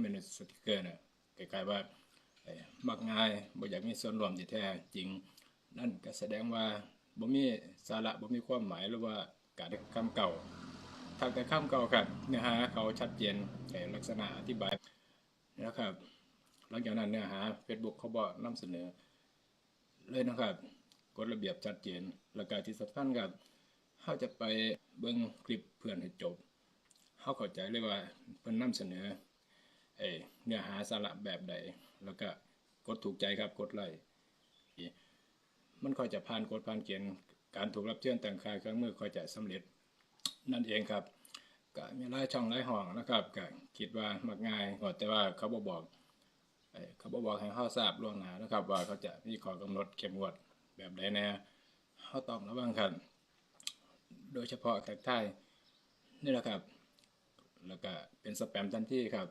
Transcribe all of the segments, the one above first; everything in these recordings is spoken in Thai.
เมนต์ในสติกเกอร์น่ะคล้ายๆว่ามักง่ายบ่อยากมีส่วนรวมที่แท้จริง นั่นก็แสดงว่าบ่มีสาระบ่มีความหมายหรือว่าการคำเก่าทางแต่คำเก่าครับเนื้อหาเขาชัดเจนแต่ลักษณะอธิบายนะครับหลังจากนั้นเนื้อหา Facebook เขาบอกนำเสนอ เลยนะครับกฎระเบียบชัดเจนแล้วก็ที่สำคัญครับเขาจะไปเบิ่งคลิปเพื่อนให้จบเขาเข้าใจเลยว่าเพิ่นนำเสนอ เอเนื้อหาสาระแบบใด แล้วก็กดถูกใจครับกดไลค์มันค่อยจะผ่านกฎผ่านเกณฑ์การถูกรับเชิญแต่งคายเครื่องมือค่อยจะสำเร็จนั่นเองครับก็มีหลายช่องหลายห้องนะครับก็คิดว่ามักง่ายกแต่ว่าเขาบอกเอ่อเขาบอกให้เขาทราบล่วงหน้านะครับ ว่าเขาจะมีข้อกำหนดเข้มงวดแบบใดแน่เขาต้องระวังครับโดยเฉพาะแขกไทยนี่แหละครับ แล้วก็เป็นสแปมทันทีครับ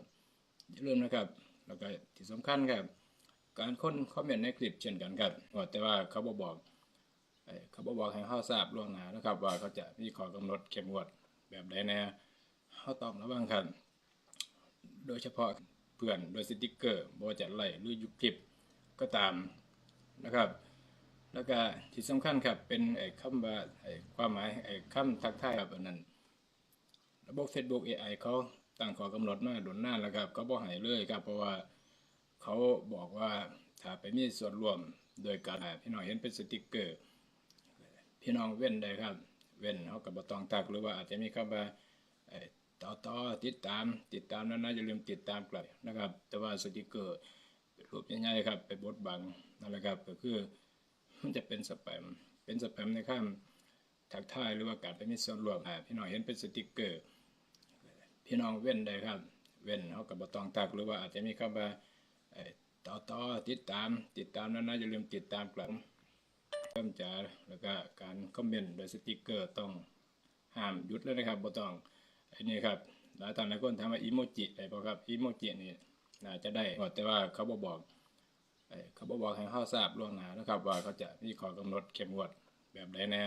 อย่าลืมนะครับ แล้วก็ที่สำคัญครับ การค้นคอมเมนต์ในคลิปเช่นกันครับว่าแต่ว่าเขาบอกบอกเขาบอกบอกให้เขาทราบล่วงหน้านะครับ ว่าเขาจะมีข้อกำหนดเข้มงวดแบบใดแน่เขาต้องระวังครับ โดยเฉพาะเพื่อนโดยสติกเกอร์บ่ว่าจะไล่หรือยุบคลิปก็ตามนะครับ แล้วก็ที่สำคัญครับเป็นไอ้คำว่าไอ้ความหมายไอ้คำทักทายแบบนั้นระบบ Facebook AI เขา ตั้งข้อกำหนดมาโดนนานแล้วครับ เขาบ่ให้เลยครับ เพราะว่าเขาบอกว่าถ้าไปมีส่วนร่วมโดยการพี่น้องเห็นเป็นสติกเกอร์ พี่น้องเว้นได้ครับ เว้นเขาก็บ่ต้องทักหรือว่าอาจจะมีคำว่าต่อต่อติดตามติดตามนั้นนะอย่าลืมติดตามกลับนะครับ แต่ว่าสติกเกอร์รูปใหญ่ๆครับไปบดบังนั่นแหละครับก็คือมันจะเป็นสแปมเป็นสแปมในข้ามทักทายหรือว่าการไปมีส่วนร่วมพี่น้องเห็นเป็นสติกเกอร์ พี่น้องเว้นได้ครับ เว้นเขาก็บ่ต้องทักหรือว่าอาจจะมีคำว่าเอ่อต่อต่อติดตามติดตามนั้นนะอย่าลืมติดตามกลับเริ่มจะแล้วก็การคอมเมนต์โดยสติกเกอร์ต้องห้ามหยุดเลยนะครับบ่ต้องไอ้นี่ครับหลายท่านหลายคนถามว่าอีโมจิได้บ่ครับอีโมจินี่น่าจะได้แต่ว่าเขาบอกเอ่อเขาบ่บอกให้เขาทราบล่วงหน้านะครับ ว่าเขาจะมีข้อกำหนดเข้มงวดแบบใดแน่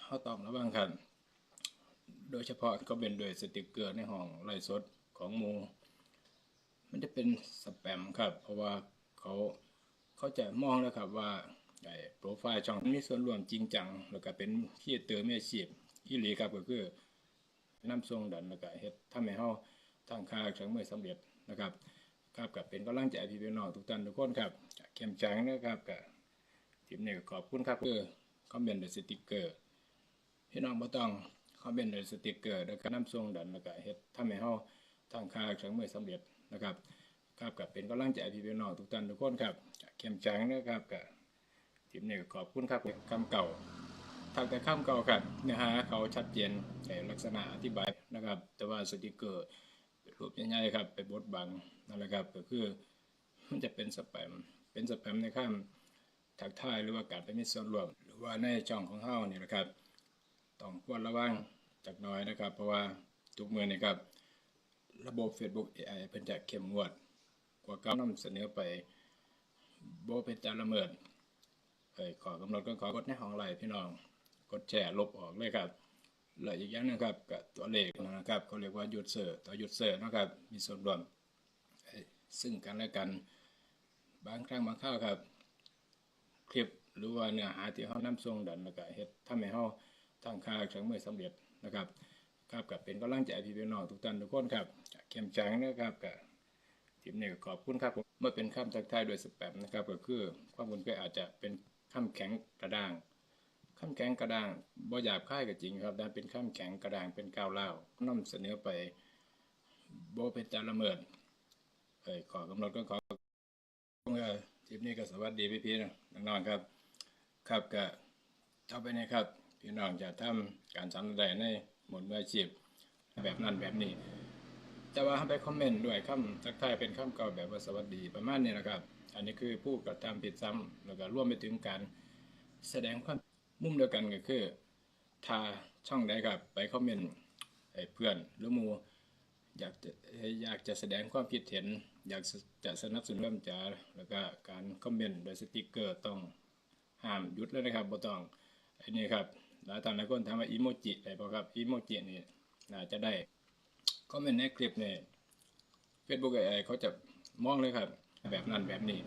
เขาต้องระวังครับ โดยเฉพาะก็เป็นโดวยสติกเกอร์ในห้องไลฟ์สดของมู มันจะเป็นสแปมครับ เพราะว่าเขาเขาจะมองแล้วครับว่าไอ้โปรไฟล์ช่องมีส่วนร่วมจริงจัง แล้วก็เป็นที่เติมมืออาชีพอีหลีครับก็คือนำส่งดันแล้วก็เฮ็ดทำให้เฮาตั้งค่าเครื่องมือสำเร็จนะครับครับกับเป็นกำลังใจให้พี่น้องทุกท่านทุกคนครับเข้มแข็งนะครับกับทีมนี้ก็ขอบคุณครับคือคอมเมนต์ด้วยสติกเกอร์พี่น้องบ่ต้อง คอมเมนต์ด้วยสติกเกอร์แล้วก็นำส่งดันแล้วก็เฮ็ดทำให้เฮาตั้งค่าเครื่องมือสำเร็จนะครับครับกับเป็นกำลังใจให้พี่น้องทุกท่านทุกคนครับเข้มแข็งนะครับกับทีมนี้ก็ขอบคุณครับคำเก่าทางแต่คำเก่าครับเนื้อหาเขาชัดเจนแต่ลักษณะอธิบายนะครับ แต่ว่าสติกเกอร์รูปใหญ่ๆครับไปบดบังนั่นแหละครับก็คือมันจะเป็นสแปมเป็นสแปมในข้ามทักทายหรือว่าการไปมีส่วนร่วม หรือว่าในช่องของเฮานี่แหละครับ ต้องควรระวังจักน่อยนะครับ เพราะว่าทุกมือนี่ครับ ระบบ Facebook AI เพิ่นจะเข้มงวด กว่าก่านำเสนอไปโบเป็นการละเมิดเอ้ยขอกำหนดก็ขอกดในห้องไลน์พี่น้อง กดแชร์ลบออกเลยครับแล้วอีกอย่างนึงครับกับตัวเลขนะครับเขาเรียกว่ายูเซอร์ตัวยูเซอร์นะครับ มีส่วนรวมซึ่งกันและกัน บางครั้งบางคราวครับ คลิปหรือว่าเนื้อหาที่เขานำส่งดันแล้วก็เฮ็ดทำให้เขา ตั้งค่าเครื่องมือสำเร็จนะครับครับกับเป็นกำลังใจให้พี่น้องทุกท่านทุกคนครับเข้มแข็งนะครับกับทีมเนี้ก็ขอบคุณครับผมเมื่อเป็นคำทักทายโดยสแปมนะครับ ก็คือความคุ้นเคยอาจจะเป็นคำแข็งกระด้างคำแข็งกระด้างบ่หยาบคายก็จริงครับแต่เป็นคำแข็งกระด้างเป็นก้าวเล่าวนำเสนอไปบ่เป็นการละเมิดเอ้ยขอกำหนดก็ขอทริปนี้ก็สวัสดีพี่พี่นะน้องๆครับ ครับก็ต่อไปนี้ครับ พี่น้องจะทำการสอนใดในหมวดมืออาชีพแบบนั้นแบบนี้ แต่ว่าไปคอมเมนต์ด้วยคำทักทายเป็นคำเก่าแบบว่าสวัสดีประมาณนี้นะครับ อันนี้คือผู้กระทำผิดซ้ำแล้วก็ร่วมไปถึงการแสดงความมุมเดียวกันก็คือถ้าช่องใดครับไปคอมเมนต์ให้เพื่อนหรือมูอยากจะอยากจะแสดงความคิดเห็น อยากจะสนับสนุนเริ่มจาแล้วก็การคอมเมนต์โดยสติกเกอร์ต้องห้ามหยุดเลยนะครับบ่ต้องอ้นี่ครับ หลายท่านหลายคนถามว่าอีโมจิได้ป่ะครับอีโมจินี่น่าจะได้คอมเมนต์ในคลิปเนี่ Facebook AI เขาจะมองเลยครับ แบบนั้นแบบนี้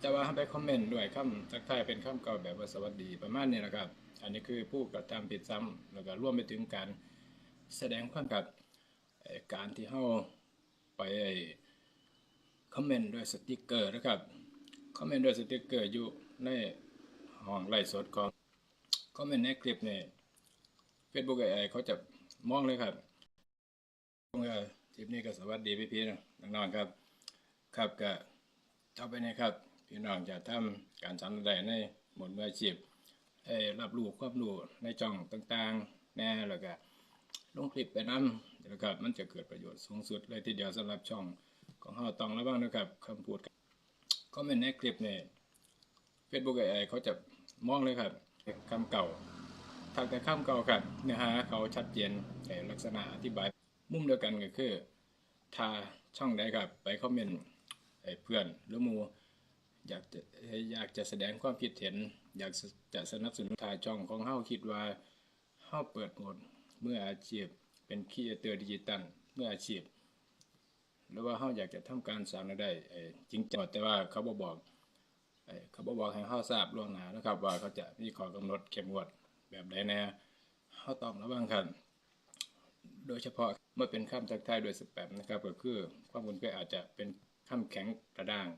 แต่ว่าให้ไปคอมเมนต์ด้วยคำทักทายเป็นคำเก่าแบบว่าสวัสดีประมาณนี้นะครับ อันนี้คือผู้กระทำผิดซ้ำแล้วก็ร่วมไปถึงการแสดงความกับการที่เฮาไปคอมเมนต์ด้วยสติกเกอร์นะครับคอมเมนต์ด้วยสติกเกอร์อยู่ในห้องไลฟ์สดของ อมเมนต์ในคลิปเนี่ Facebook AI เขาจะมองเลยครับผมก็คลิปนี้ก็สวัสดีพี่ๆนะน้องๆครับ ครับก็ต่อไปนี้ครับพี่น้องจะทำการสอนใดในหมวดมืออาชีพให้รับรู้ความรู้ในช่องต่างๆ แน่แล้วก็ลงคลิปไปนำแล้วครับมันจะเกิดประโยชน์สูงสุดเลยทีเดียวสำหรับช่องของเราต้องระวังนะครับคำพูดคอมเมนต์ในคลิปเนี่ Facebook AI เขาจะมองเลยครับ คำเก่าทางแต่ข้ามเก่าครับเนื้อหาเขาชัดเจนแต่ลักษณะอธิบายมุมเดียวกันก็คือถ้าช่องใดครับไปคอมเมนต์เพื่อนหรือมูอยากจะอยากจะแสดงความคิดเห็น อยากจะสนับสนุนทายช่องของเฮาคิดว่าเฮาเปิดหมดเมื่ออาชีพเป็นครีเอเตอร์ดิจิตัลเมื่ออาชีพ หรือว่าเฮาอยากจะทำการสร้างรายได้จริงจังแต่ว่าเขาบอกเอ่อ เขาบ่บอกให้เฮาทราบล่วงหน้านะครับ ว่าเขาจะมีข้อกำหนดเข้มงวดแบบใดแน่เฮาต้องระวังครับโดยเฉพาะเมื่อเป็นคำทักทายโดยสแปมนะครับก็คือความคุ้นเคยอาจจะเป็นคำแข็งกระด้าง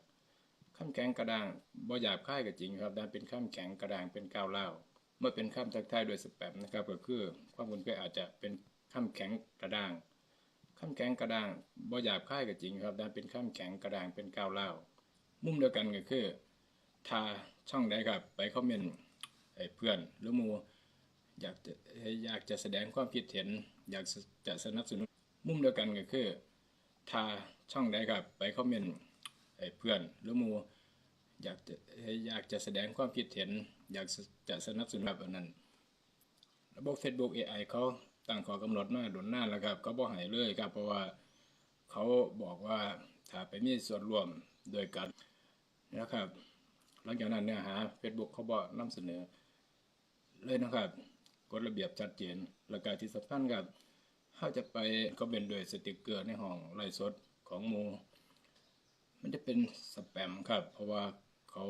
คำแข็งกระด้างบ่หยาบค่ายก็จริงครับแต่เป็นคำแข็งกระด้างเป็นก้าวเล่าเมื่อเป็นคำทักทายโดยสแปมนะครับก็คือความคุ้นเคยอาจจะเป็นคำแข็งกระด้างคำแข็งกระด้างบ่หยาบค่ายก็จริงครับแต่เป็นคำแข็งกระด้างเป็นก้าวเล่ามุมเดียวกันก็คือ ถ้าช่องใดครับไปคอมเมนต์ให้เพื่อนหรือมูอยากจะอยากจะแสดงความคิดเห็น อยากจะสนับสนุนมุมเดียวกันก็คือถ้าช่องใดครับไปคอมเมนต์ให้เพื่อนหรือมูอยากจะอยากจะแสดงความคิดเห็น อยากจะสนับสนุนแบบนั้น ระบบ Facebook AI เขาตั้งข้อกำหนดมาโดนหน้าแล้วครับเขาบอกให้เลยครับ เพราะว่าเขาบอกว่าถ้าไปมีส่วนร่วมโดยการนะครับ หลังจากนั้นเนื้อหา Facebook เขาบอกนำเสนอ เลยนะครับกฎระเบียบชัดเจนแล้วก็ที่สำคัญครับเขาจะไปก็เป็นโดวยสติกเกอร์ในห้องไลฟ์สดของมูมันจะเป็นสแปมครับ เพราะว่าเขา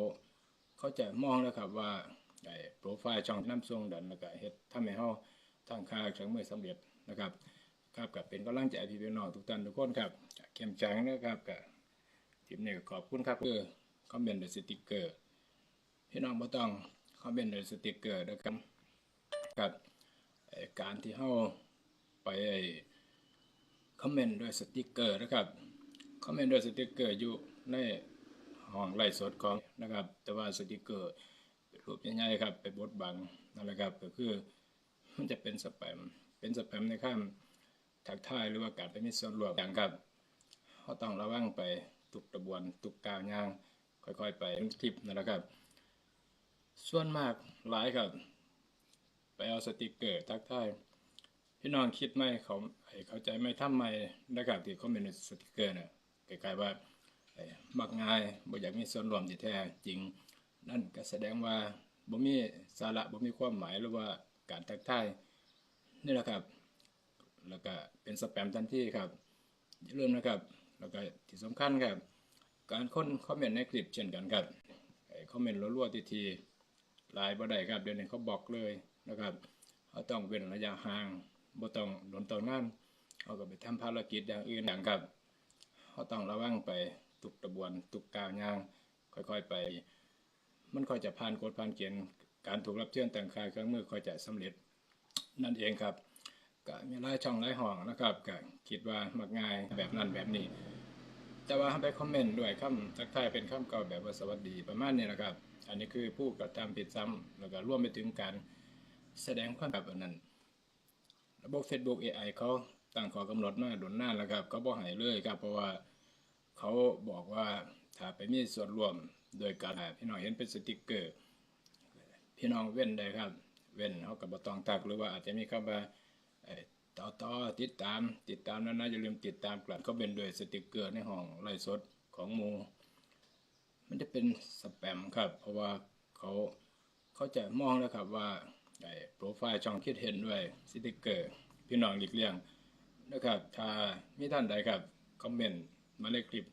เขาจะมองแล้วครับว่าไอ้โปรไฟล์ช่องน้ำส่งดันแล้วก็เฮ็ดทำให้เฮาตั้งค่าเครื่องมือสำเร็จนะครับครับกับเป็นกำลังใจให้พี่น้องทุกท่านทุกคนครับเข้มแข็งนะครับกับทีมนี้ก็ขอบคุณครับคือคอมเมนต์ด้วยสติกเกอร์ พี่น้องบ่ต้องคอมเมนต์ด้วยสติกเกอร์นะครับกับการที่เฮาไปคอมเมนต์ด้วยสติกเกอร์นะครับคอมเมนต์ด้วยสติกเกอร์อยู่ในห้องไลฟ์สดของนะครับ แต่ว่าสติกเกอร์รูปใหญ่ๆครับ ไปบดบังนั่นแหละครับก็คือมันจะเป็นสแปมเป็นสแปมในข้ามทักทายหรือว่าการไปมีส่วนร่วมอย่างครับเขาต้องระวังไปทุกกระบวนทุกก้าวย่าง ค่อยๆ ไปคลิปนั่นแหละครับ ส่วนมากหลายครับ ไปเอาสติกเกอร์ทักทายพี่น้องคิดไหมเขาเข้าใจไหมทำไมนะครับที่เขาเป็นสติกเกอร์เนี่ยคล้ายๆว่ามักง่ายบ่อยากมีส่วนรวมที่แท้จริง นั่นก็แสดงว่าบ่มีสาระบ่มีความหมายหรือว่าการทักทายนี่แหละครับ แล้วก็เป็นสแปมทันทีครับอย่าลืมนะครับ แล้วก็ที่สำคัญครับ การค้นคอมเมนต์ในคลิปเช่นกันครับคอมเมนต์รัวๆทีๆ ไลน์บ่ได้ครับ เดี๋ยวนี้เขาบอกเลยนะครับเขาต้องเว้นระยะห่างบ่ต้องโดนต่อน้ำเขาก็ไปทำภารกิจอย่างอื่นอย่างครับเขาต้องระวังไปทุกกระบวนทุกก้าวย่าง ค่อยๆไป มันค่อยจะผ่านกฎผ่านเกณฑ์การถูกรับเชิญแต่งกายเครื่องมือค่อยจะสำเร็จนั่นเองครับก็มีหลายช่องหลายห้องนะครับก็คิดว่ามักง่ายแบบนั้นแบบนี้ แต่ว่าไปคอมเมนต์ด้วยคำทักทายเป็นคำเก่าแบบว่าสวัสดีประมาณนี้นะครับ อันนี้คือผู้กระทำผิดซ้ำแล้วก็ร่วมไปถึงการแสดงความแบบนั้นระบบ Facebook AI เขาตั้งข้อกำหนดมาโดนหน้าแล้วครับเขาบอกให้เลยครับ เพราะว่าเขาบอกว่าถ้าไปมีส่วนร่วมโดยการพี่น้องเห็นเป็นสติกเกอร์ พี่น้องเว้นได้ครับ เว้นเขากับบตองตักหรือว่าอาจจะมีคำว่าต่อต่อติดตามติดตามนั้นนะอย่าลืมติดตามกลับเขาเป็นด้วยสติกเกอร์ในห้องไลฟ์สดของมู มันจะเป็นสแปมครับ เพราะว่าเขาเขาจะมองแล้วครับว่าไอ้โปรไฟล์ช่องคิดเห็นด้วยสติกเกอร์พี่น้องหลีกเลี่ยงนะครับ ถ้ามีท่านใดครับ คอมเมนต์มาในคลิป